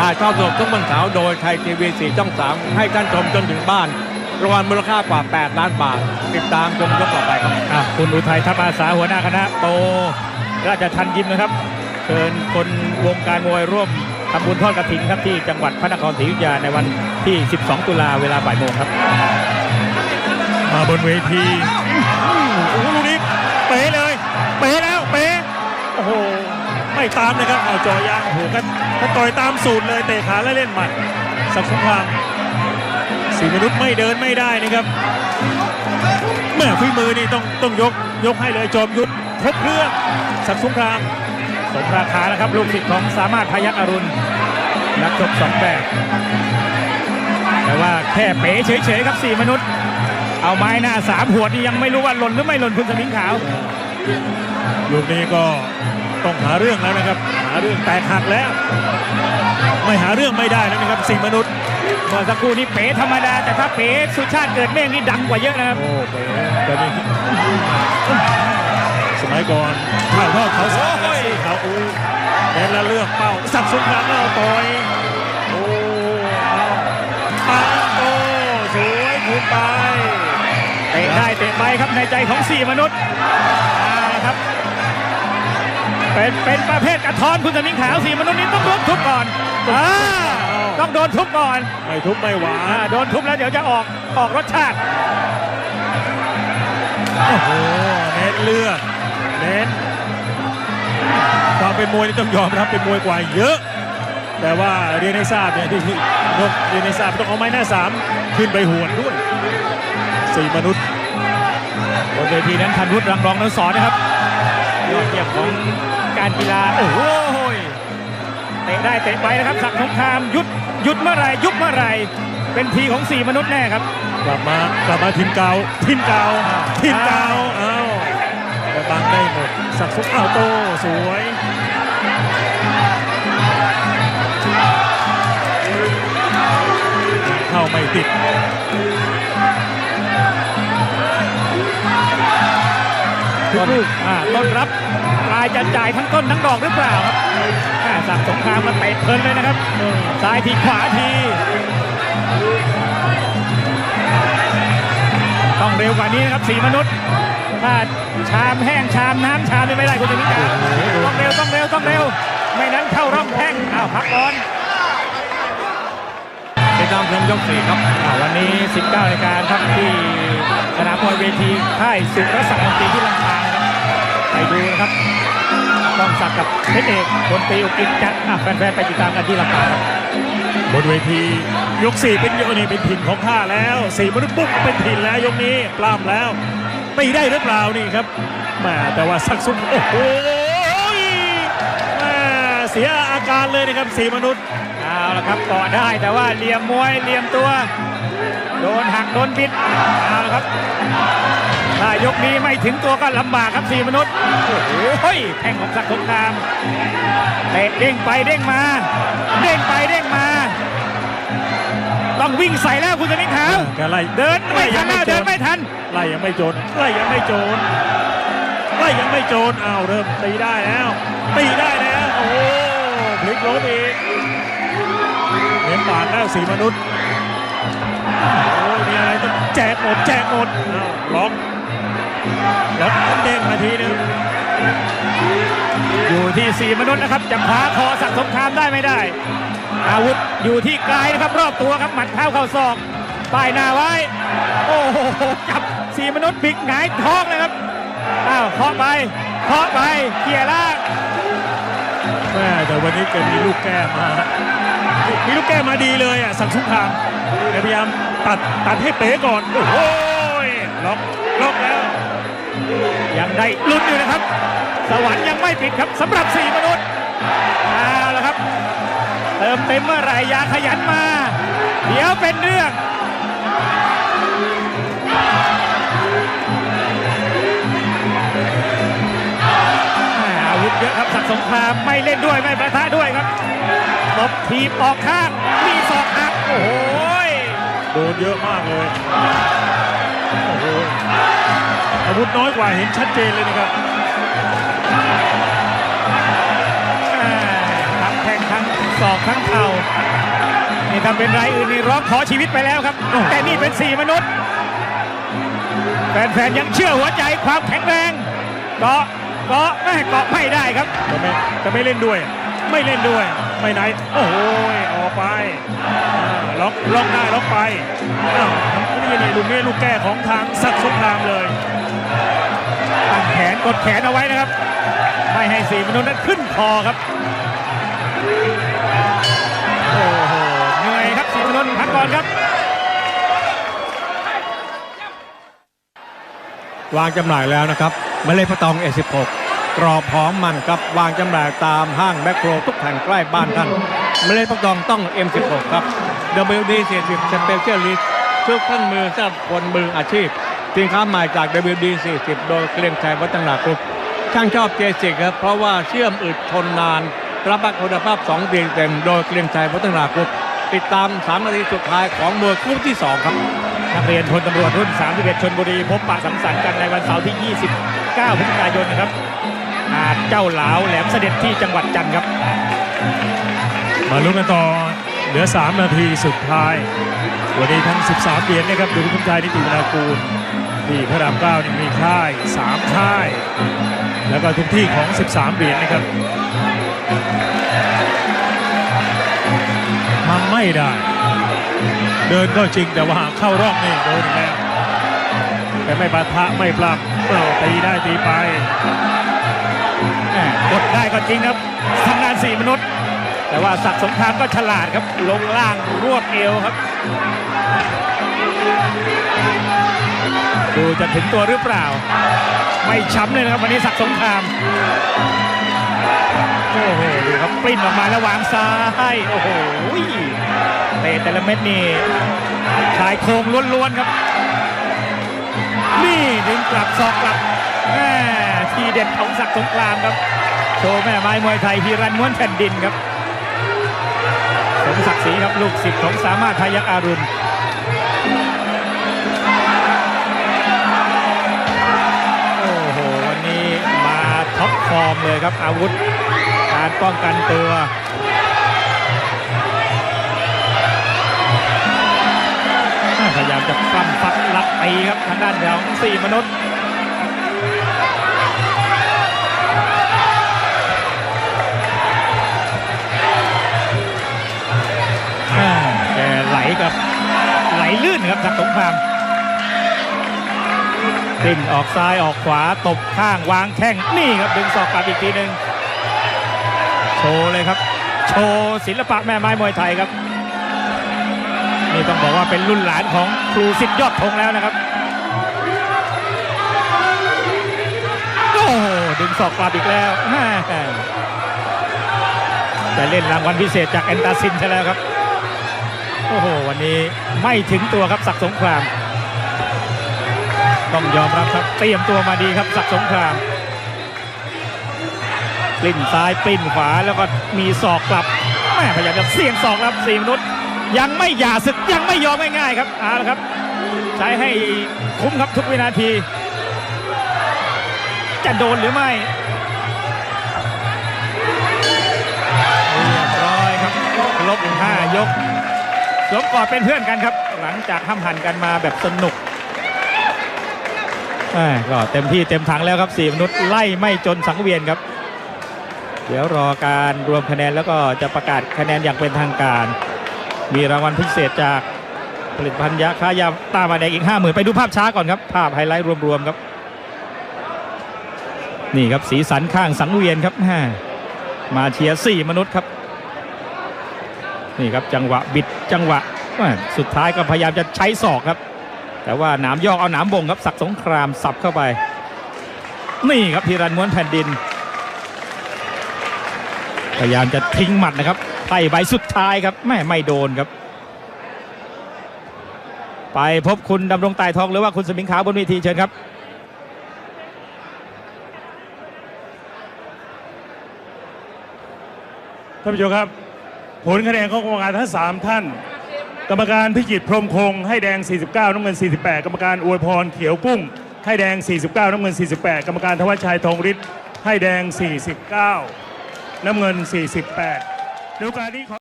ถ่ายทอดสดทุกวันเสาร์โดยไทยทีวีสีช่องสามให้ท่านชมจนถึงบ้านรางวัลมูลค่ากว่า 8 ล้านบาท ติดตามชมยกต่อไปครับอะคุณอุทัยทัพอาสาหัวหน้าคณะโต ราชทันยิมนะครับเชิญคนวงการมวยร่วมทำบุญทอดกระถินครับที่จังหวัดพระนครศรีอยุธยาในวันที่ 12 ตุลาเวลาบ่ายโมงครับมาบนเวทีโอ้โหลูกนี้เป๋เลยเป๋แล้วเป๋โอ้โห ไม่ตามนะครับเอาจอยางโอ้โหก็ก็ต่อยตามสูตรเลยเตะขาแล้วเล่นหมัดสักสงครามสีมนุษย์ไม่เดินไม่ได้นะครับแม่ฝีมือนี่ต้องต้องยกยกให้เลยจอมยุทธครบเครื่องสักสงครามสมราคานะครับลูกศิษย์ของสามารถพยักอรุณนักชกสองแบบแต่ว่าแค่เป๋เฉยๆครับสี่มนุษย์ เอาไม้หน้าสามหัวดนี่ยังไม่รู้ว่าหล่นหรือไม่หล่นคุณสมิงขาวลูกนี้ก็ ต้องหาเรื่องแล้วนะครับ หาเรื่องแตกหักแล้ว ไม่หาเรื่องไม่ได้แล้วนะครับสิ่งมนุษย์เมื่อสักครู่นี้เป๋ธรรมดา แต่ถ้าเป๋สุชาติเกิดเมฆนี่ดังกว่าเยอะนะครับ โอ้เป๋ตอนนี้สมัยก่อนถ่ายทอดเขาสารสู้เขาอู้เน้นแล้วเลือกเป้าสับสงครามแล้วต่อยโอ้เอาปังโตสวยถูกไปเตะได้เตะไปครับในใจของสี่มนุษย์เอาละครับ เป็นเป็นประเภทกระท้อนคุณสมิงขาวสี่มนุษย์นี้ต้องโดนทุบก่อนอ่าต้องโดนทุบก่อนไม่ทุบไม่หวาอ่านโดนทุบแล้วเดี๋ยวจะออกออกรสชาติโอ้โหเน้นเลือดเน้นความเป็นมวยนี่ต้องยอมรับเป็นมวยกว่าเยอะ แต่ว่าเรียนให้ทราบเนี่ยที่ที่นกเรียนให้ทราบต้องเอาไม้หน้าสามขึ้นไปหวนด้วยสี่มนุษย์บนเวทีนั้นทันวุฒิรังรองนสอนนะครับยอดเยี่ยมของ การกีฬา โอ้โหเตะได้เตะไปนะครับสักสงครามหยุดหยุดเมื่อไหรยุบเมื่อไรเป็นทีของสี่มนุษย์แน่ครับ กลับมากลับมาทีมเก่าทีมเก่าทีมเก่าเอ้าแต่บังได้หมดสักสุกอ้าวโตสวยเข้าไม่ติด ต้นอ่าต้นรับปลายจะจ่ายทั้งต้นทั้งดอกหรือเปล่าครับอ่าสั่งสงครามมาเตะเพลินเลยนะครับซ้ายทีขวาทีต้องเร็วกว่านี้นะครับสีมนุษย์ถ้าชามแห้งชามน้ำชามนี่ไม่ได้คุณจะมิกาต้องเร็วต้องเร็วต้องเร็ว ไม่นั้นเข้าร่องแห้งอ้าวพักก่อนติดตามชมยกสี่ครับอ่าวันนี้ 19รายการครับที่ สนามมวยเวทีค่ายสุรศักดิ์มนตรีที่ลำปางนะครับไปดูนะครับต้องสักดิ์กับเพชรเอกบนตรีอุกิจจัดอะแฟนๆไปติดตามกันที่ลำปางครับบนเวทียกสี่เป็นยกนี้เป็นถิ่นของข้าแล้วสี่มนุษย์ปุ๊บเป็นถิ่นแล้วยกนี้ปล้ำแล้วตีได้หรือเปล่านี่ครับแหมาแต่ว่าสักสุกโอ้โหแม่เสียอาการเลยนะครับสี่มนุษย์เอาละครับเกาะได้แต่ว่าเหลี่ยมมวยเหลี่ยมตัว โดนหักโดนบิดเอาละครับ ถ้ายกนี้ไม่ถึงตัวก็ลำบากครับสี่มนุษย์โอ้โหแข่งของศักดิ์สงครามเตะเด้งไปเด้งมา เด้งไปเด้งมา ต้องวิ่งใส่แล้วคุณสมิงขาวแกไล่เดินไม่ทันแล้วโจเดินรไม่ทันไล่ยังไม่โจรไล่ยังไม่โจรไล่ยังไม่โจรอ้าวเริ่มตีได้แล้ว ตีได้แล้วโอ้โหพลิกล้มอีกเน้นปากแล้วสี่มนุษย์ แจกหมดแจกหมดอ้าวล็อกล็อกเด้งมาทีนึงอยู่ที่สี่มนุษย์นะครับจะคว้าคอศักดิ์สงครามได้ไม่ได้ อาวุธอยู่ที่กายนะครับรอบตัวครับหมัดเท้าเข่าศอกป้ายหน้าไว้ โอ้โหจับสี่มนุษย์บิกหงายท้องเลยครับอ้าวเคาะไปเคาะไปเขี่ยล่างแม่แต่วันนี้แกมีลูกแก้มา มีลูกแก้มาดีเลยอะสังสุขามพยายามตัดตัดให้เป๋ก่อนโอ้โหล็อกล็อกแล้ว ยังได้ลุ้นอยู่นะครับ สวรรค์ยังไม่ปิดครับสำหรับสี่มนุษย์เอาละครับ เติมเต็มเมื่อไหร่ยาขยันมา เดี๋ยวเป็นเรื่องอาวุธเยอะครับสักสงครามไม่เล่นด้วยไม่ประทะด้วยครับ ตบทีบออกข้าง มีศอกหักโอ้โหยโดนเยอะมากเลยโอ้โหอาวุธน้อยกว่าเห็นชัดเจนเลยนะครับอ่าทั้งแทงทั้งศอกทั้งเข่านี่ทำเป็นไรายอื่นนี่ร้องขอชีวิตไปแล้วครับ แต่นี่เป็นสี่มนุษย์แฟนๆยังเชื่อหัวใจความแข็งแรงเกาะเกาะแม่เกาะไม่ได้ครับจะไม่จะไม่เล่นด้วย ไม่เล่นด้วย ไม่ไหน โอ้โหออกไปล็อกล็อกได้ล็อกไปอ้าวนี่นี่ลูกนี้ลูกแก้ของทางสักดิ์สงครามเลยตั้งแขนกดแขนเอาไว้นะครับ ไม่ให้สีมนุษย์นั้นขึ้นคอครับโอ้โหเหนื่อยครับสีมนุษย์พักก่อนครับวางจำหน่ายแล้วนะครับเล็ดพะตอง A16 ก รอบหอมมันครับวางจำหน่ายตามห้างแมคโครทุกแห่งใกล้บ้านท่านเมล็ดพะตองต้อง M16 ครับ WD 40 Specialist ชุดเครื่องมือสำหรับคนมืออาชีพสินค้าใหม่จาก WD 40 โดยเกรียงชัยวัฒนากรุ๊ปช่างชอบเจสิกครับเพราะว่าเชื่อมอึดทนนาน รับประกันคุณภาพ2เดือนเต็มโดยเกรียงชัยวัฒนากรุ๊ปติดตาม3นาทีสุดท้ายของมวยคู่ที่สองครับนักเรียนพลตำรวจรุ่น 31 ชนบุรี พบปะสังสรรค์กันในวันเสาร์ที่ 29 พฤศจิกายนนะครับ หาดเจ้าหลาวแหลมเสด็จที่จังหวัดจันทร์ครับ มาลุ้นกันต่อเหลือ 3 นาทีสุดท้าย วันนี้ทั้ง 13เหรียญนะครับดูคุณชายนิติวนากูลที่พระรามเก้านี่มีค่าย 3 ค่าย แล้วก็ทุกที่ของ 13เหรียญนะครับทำไม่ได้ เดินก็จริงแต่ว่าเข้ารอบนี่โดนอีกแล้วแต่ไม่ปะทะไม่ปรับเอาตีได้ตีไป กดได้ก็จริงครับทำงานสี่มนุษย์ แต่ว่าศักดิ์สงครามก็ฉลาดครับ ลงล่างรวบเอวครับ ดูจะถึงตัวหรือเปล่า ไม่ช้ำเลยนะครับวันนี้ศักดิ์สงครามโอ้โหดูครับปริ้นออกมาแล้ววางซ้ายโอ้โหเตะแต่ละเม็ดนี่ชายโครงล้วนๆครับ นี่ดึงกลับศอกกลับแม่ ทีเด็ดของศักดิ์สงครามครับ โชว์แม่ไม้มวยไทยพีรันม้วนแผ่นดินครับ สมศักดิ์ศรีครับลูกศิษย์ของสามารถพยักอารุณโอ้โหวันนี้มาท็อปฟอร์มเลยครับอาวุธ การป้องกันตัวพยายามจะปล้ำฟัดลัดตีครับทางด้านของสี่มนุษย์ ลลื่นครับจากสงครามปิ้นออกซ้ายออกขวาตบข้างวางแข้งนี่ครับดึงศอกกลับอีกทีหนึ่งโชว์เลยครับ โชว์ศิลปะแม่ไม้มวยไทยครับนี่ต้องบอกว่าเป็นรุ่นหลานของครูสิทธิ์ยอดธงแล้วนะครับโอ้โหดึงศอกกลับอีกแล้วแม่จะเล่นรางวัลพิเศษจากแอนตาซินใช่แล้วครับ โอ้โห วันนี้ไม่ถึงตัวครับศักดิ์สงคราม ต้องยอมรับครับเตรียมตัวมาดีครับศักดิ์สงครามปลิ้นซ้ายปลิ้นขวาแล้วก็มีศอกกลับแม่พยายามจะเสี่ยงศอกครับสี่มนุษย์ยังไม่หย่าศึกยังไม่ยอมง่ายๆครับเอาละครับ ใช้ให้คุ้มครับทุกวินาที จะโดนหรือไม่เรียบร้อยครับลบห้ายก สวมกอดเป็นเพื่อนกันครับ หลังจากห้ำหันกันมาแบบสนุกก็เต็มที่เต็มถังแล้วครับสี่มนุษย์ไล่ไม่จนสังเวียนครับ เดี๋ยวรอการรวมคะแนนแล้วก็จะประกาศคะแนนอย่างเป็นทางการ มีรางวัลพิเศษจากผลิตภัณฑ์ยาค้ายาตามาแดงอีก 5 0,000 ไปดูภาพช้าก่อนครับ ภาพไฮไลท์รวมๆครับ นี่ครับสีสันข้างสังเวียนครับแม่มาเชียร์สี่มนุษย์ครับ นี่ครับจังหวะบิดจังหวะสุดท้ายก็พยายามจะใช้ศอกครับ แต่ว่าหนามยอกเอาหนามบ่งครับสักสงครามสับเข้าไป นี่ครับพีรันม้วนแผ่นดิน พยายามจะทิ้งหมัดนะครับไต่ใบสุดท้ายครับแม่ไม่โดนครับ ไปพบคุณดำรงตายทองหรือว่าคุณสมิงขาวบนเวทีเชิญครับท่านผู้ชมครับ ผลคะแนนของกรรมการทั้ง 3 ท่าน กรรมการพิจิตรพรมคง ให้แดง 49 น้ำเงิน 48 กรรมการอวยพรเขียวกุ้ง ให้แดง 49 น้ำเงิน 48 กรรมการทวัชชัยทองฤทธิ์ให้แดง 49 น้ำเงิน 48 ในโอกาสนี้ขอ